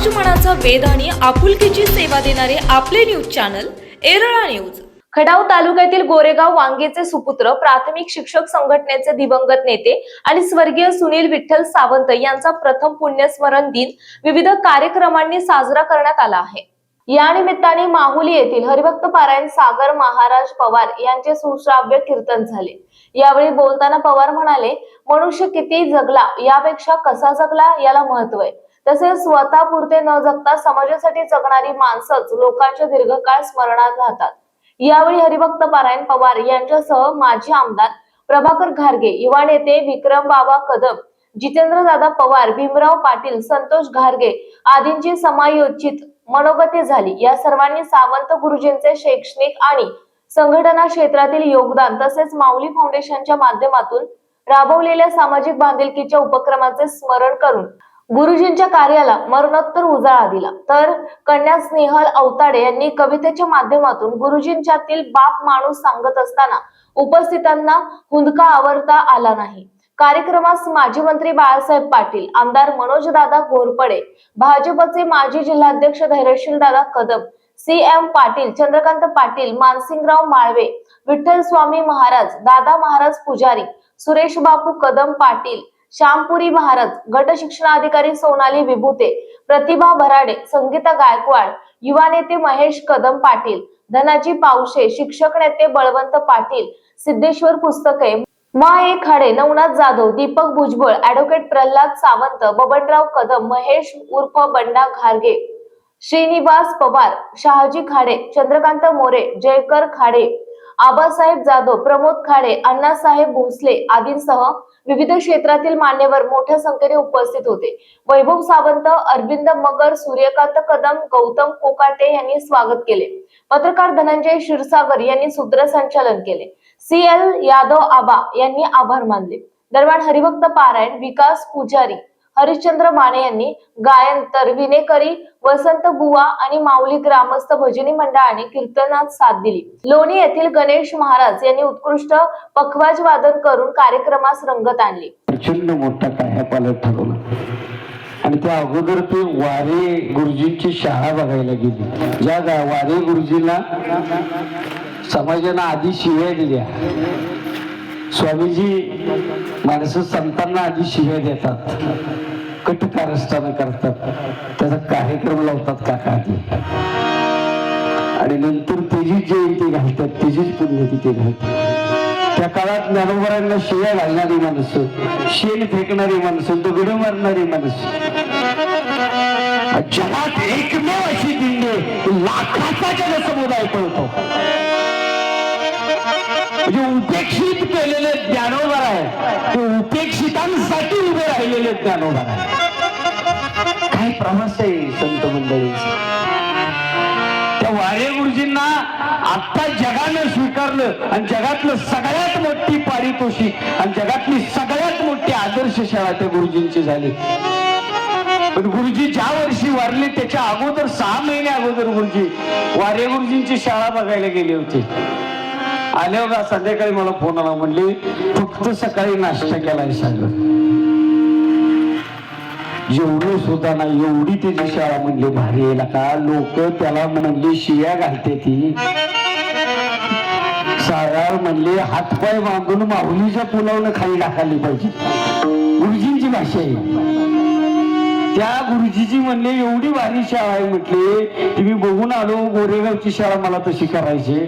समाज मनाचा आणि आपुलकीची सेवा देणारे आपले news channel Erala news. Khatav तालुक्यातील गोरेगाव वांगेचे सुपुत्र प्राथमिक शिक्षक संघटनेचे दिवंगत नेते आणि स्वर्गीय सुनील विठ्ठल सावंत यांचा प्रथम पुण्यस्मरण दिन विविध कार्यक्रमांनी साजरा करण्यात आला आहे. या निमित्ताने माहुली येथील हरिभक्त पारायण सागर महाराज पवार यांचे सुश्राव्य कीर्तन झाले. यावेळी बोलताना पवार म्हणाले मनुष्य किती जगला यापेक्षा कसा जगला याला महत्त्व आहे. तसेच स्वतः पुरते न जगता समाजासाठी जगणारी माणसंच लोकांच्या दीर्घकाळ स्मरणात राहतात. यावेळी हरिभक्त पारायण पवार यांच्यासह माजी आमदार प्रभाकर घारगे युवा नेते विक्रम बाबा कदम जितेंद्र दादा पवार भीमराव पाटील संतोष घारगे आदींची समायोजित मनोगती झाली. या सर्वांनी सावंत गुरुजींचे शैक्षणिक आणि संघटना क्षेत्रातील योगदान तसेच माऊली फाउंडेशनच्या माध्यमातून राबवलेल्या सामाजिक बांधिलकीच्या उपक्रमाचे स्मरण करून गुरुजींच्या कार्याला मरणोत्तर उजाळा दिला. तर कन्या स्नेहल अवताडे यांनी कवितेच्या माध्यमातून गुरुजींच्यातील बाप माणूस सांगत असताना उपस्थितांना हुंदका आवरता आला नाही. कार्यक्रमास माजी मंत्री बाळासाहेब पाटील आमदार मनोजदादा घोरपडे भाजपचे माजी जिल्हाध्यक्ष धैर्यशील दादा कदम सी एम पाटील चंद्रकांत पाटील मानसिंगराव माळवे विठ्ठल स्वामी महाराज दादा महाराज पुजारी सुरेश बापू कदम पाटील श्यामपुरी महाराज गट शिक्षणाधिकारी सोनाली विभूते प्रतिभा भराडे संगीता गायकवाड युवा नेते महेश कदम पाटील धनाजी पावशे शिक्षक नेते बळवंत पाटील सिद्धेश्वर पुस्तके मा ए खाडे नवनाथ जाधव दीपक भुजबळ ऍडव्होकेट प्रल्हाद सावंत बबनराव कदम महेश उर्फ बंडा घारगे श्रीनिवास पवार शहाजी खाडे चंद्रकांत मोरे जयकर खाडे आबासाहेब जाधव प्रमोद खाडे अण्णासाहेब भोसले आदींसह विविध क्षेत्रातील मान्यवर मोठ्या संख्येने उपस्थित होते. वैभव सावंत अरविंद मगर सूर्यकांत कदम गौतम कोकाटे यांनी स्वागत केले. पत्रकार धनंजय क्षीरसागर यांनी सूत्रसंचालन केले. सी एल यादव आबा यांनी आभार मानले. दरम्यान हरिभक्त पारायण विकास पुजारी हरिश्चंद्र माने यांनी गायन तर विनेकरी वसंत बुवा आणि माऊली ग्रामस्थ भजनी मंडळाने कीर्तनात साथ दिली. लोणी येथील गणेश महाराज यांनी उत्कृष्ट पखवाज वादन करून कार्यक्रमास रंगत आणली. प्रचंड मोठा काय पालक ठरवला. आणि त्या अगोदर ते वारे गुरुजींची शाळा बघायला गेली. ज्या वारे गुरुजींना समाजानं आधी शिव्या दिल्या. स्वामीजी माणसं संतांना आधी शिव्या देतात. कट कारस्थानं करतात. त्याचा कार्यक्रम लावतात काका आधी? आणि नंतर त्याचीच जयंती घालतात त्याचीच पुण्यतिथी घालतात. त्या काळात ज्ञानोबरांना शिव्या घालणारी माणसं शेण फेकणारी माणसं दगड मारणारी माणसं. जगात एकमेव अशी दिंडी लाखाचा जनसमुदाय पळतो. म्हणजे उपेक्षित केलेले ज्ञानोबर आहे ते उपेक्षितांसाठी उभे राहिलेले ज्ञानोबर आहे काय प्रवास आहे संत मंडळी. त्या वारे गुरुजींना आता जगानं स्वीकारलं आणि जगातलं सगळ्यात मोठी पारितोषिक आणि जगातली सगळ्यात मोठी आदर्श शाळा त्या गुरुजींची झाली. पण गुरुजी ज्या वर्षी वारले त्याच्या अगोदर सहा महिने अगोदर गुरुजी वारे गुरुजींची शाळा बघायला गेले होते. आले बघा संध्याकाळी मला फोन आला म्हणले फक्त सकाळी नाश्ता केलाय सांगत एवढं सुद्धा नाही एवढी त्याची शाळा म्हणली भारी आहे का लोक त्याला म्हणली शिया घालते ती. साराळ म्हणले हातपाय बांधून माहुलीच्या पुलावनं खाली टाकाली पाहिजे. गुरुजींची भाषा आहे. त्या गुरुजीची म्हणले एवढी भारी शाळा आहे म्हटले मी बघून आलो गोरेगावची शाळा मला तशी करायची.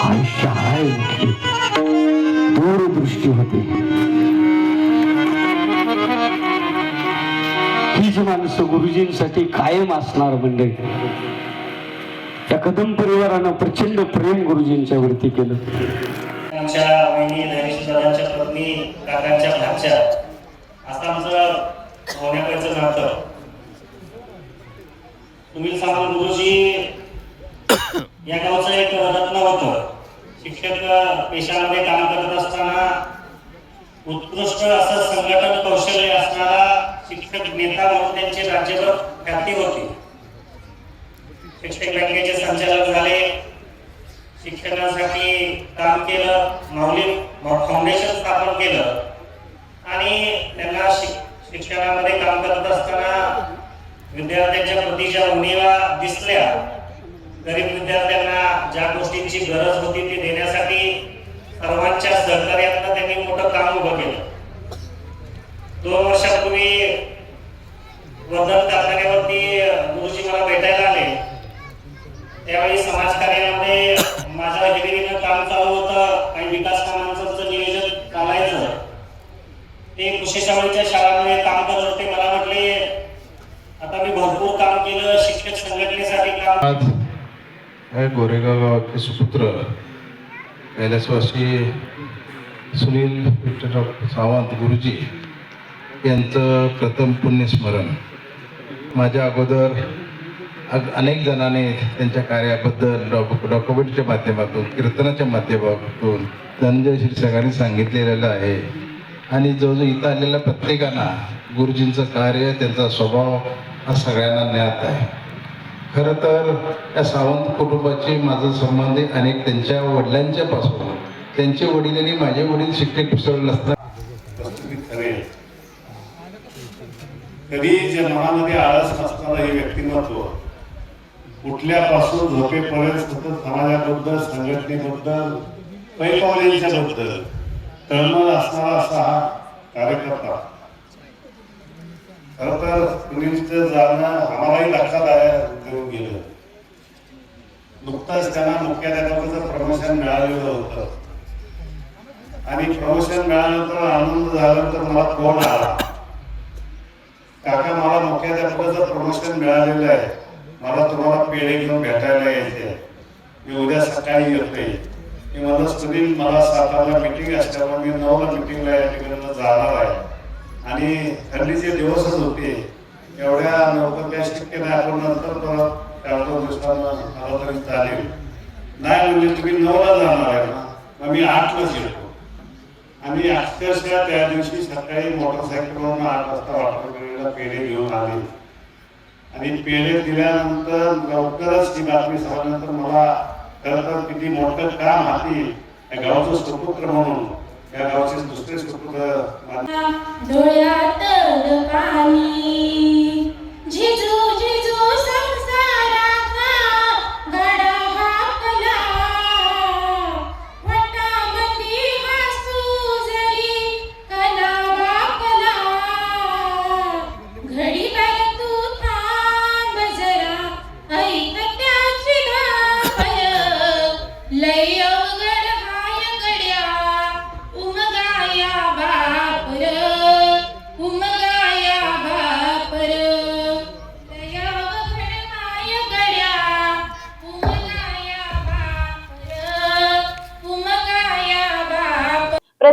काय आहे दूरदृष्टी होती. हीच माणसं गुरुजींसाठी कायम असणार मंडळी. त्या कदम परिवारानं प्रचंड प्रेम गुरुजींच्या वरती केलं. पत्नी काकांच्या भाच्या. असं आमचं नातं. तुम्ही सांगा गुरुजी या गावचं एक रत्न होतं. शिक्षक पेशामध्ये काम करत असताना उत्कृष्ट असं संघटन कौशल्य असणारा शिक्षक नेता म्हणून त्यांची राज्यभर ख्याती होती. शिक्षक बँकेचे संचालक झाले. शिक्षणासाठी काम केलं माऊली फाउंडेशन स्थापन केलं. आणि त्यांना शिक्षणामध्ये काम करत असताना विद्यार्थ्यांच्या प्रतीच्या उणीवा दिसल्या. गरीब विद्यार्थ्यांना ज्या गोष्टींची गरज होती ती देण्यासाठी सर्वांच्या सहकार्यातनं त्यांनी मोठं काम उभं केलं. दोन वर्षापूर्वी वर्धन कारखान्यावरती गुरुजी मला भेटायला आले. त्यावेळी समाज कार्यामध्ये माझ्या डिग्रीनं काम चालू होतं आणि विकास कामांचं नियोजन चालायचं. ते कृषी शाळेच्या शाळांमध्ये काम करत होते. मला म्हटले आता मी भरपूर काम केलं. शिक्षक संघटनेसाठी काम गोरेगाव गावाचे सुपुत्र कैलासवासी सुनील विठ्ठलराव सावंत गुरुजी यांचं प्रथम पुण्यस्मरण. माझ्या अगोदर अग अनेक जणांनी त्यांच्या कार्याबद्दल डॉक डॉक्युमेंटच्या माध्यमातून कीर्तनाच्या माध्यमातून धनंजय शिरसागांनी सांगितलेलं आहे. आणि जो जो इथं आलेल्या प्रत्येकांना गुरुजींचं कार्य त्यांचा स्वभाव हा सगळ्यांना ज्ञात आहे. खरं तर या सावंत कुटुंबाचे माझा संबंध आहे अनेक त्यांच्या वडिलांच्या पासून. त्यांचे वडील आणि माझे वडील शिक्के पिसळले असतात कधी जन्मामध्ये आळस नसताना हे व्यक्तिमत्व उठल्यापासून झोपेपर्यंत सतत समाजाबद्दल संघटनेबद्दल पैलवाल्यांच्याबद्दल तळमळ असणारा असा हा कार्यकर्ता. खर तर सुनीलचं जाणं आम्हालाही लक्षात आहे. घेऊन गेलं नुकताच त्यांना मुख्याध्यापकाचं प्रमोशन मिळालेलं होतं. आणि प्रमोशन मिळाल्यानंतर आनंद झाल्यानंतर मला फोन आला. काका मला मुख्याध्यापकाचं प्रमोशन मिळालेलं आहे. मला तुम्हाला पेढे घेऊन भेटायला यायचे मी उद्या सकाळी येतोय. मी मला सुनील मला सातारला मिटिंग असल्यामुळे मी नऊला मिटिंगला या ठिकाणी जाणार आहे. आणि थंडीचे दिवसच होते. एवढ्या लवकर काय शक्य नाही आपण नंतर परत चार दिवसांना आलं तरी चालेल नाही म्हणजे तुम्ही नऊला जाणार आहे ना मग मी आठलाच येतो. आणि अक्षरशः त्या दिवशी सकाळी मोटरसायकलवरून आठ वाजता वाटरकरीला पेढे घेऊन आले. आणि पेढे दिल्यानंतर लवकरच ती बातमी झाल्यानंतर मला खरं तर किती मोठं काम हाती या गावचं सुपुत्र म्हणून या गावचे दुसरे सुपुत्र डोळ्यात पाणी. Jesus.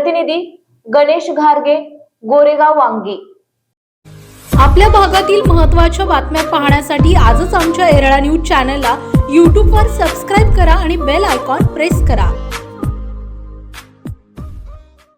प्रतिनिधी गणेश घारगे गोरेगाव वांगी. आपल्या भागातील महत्त्वाच्या बातम्या पाहण्यासाठी आजच आमच्या एरळा न्यूज चॅनलला यूट्यूबवर सबस्क्राईब करा आणि बेल आयकॉन प्रेस करा.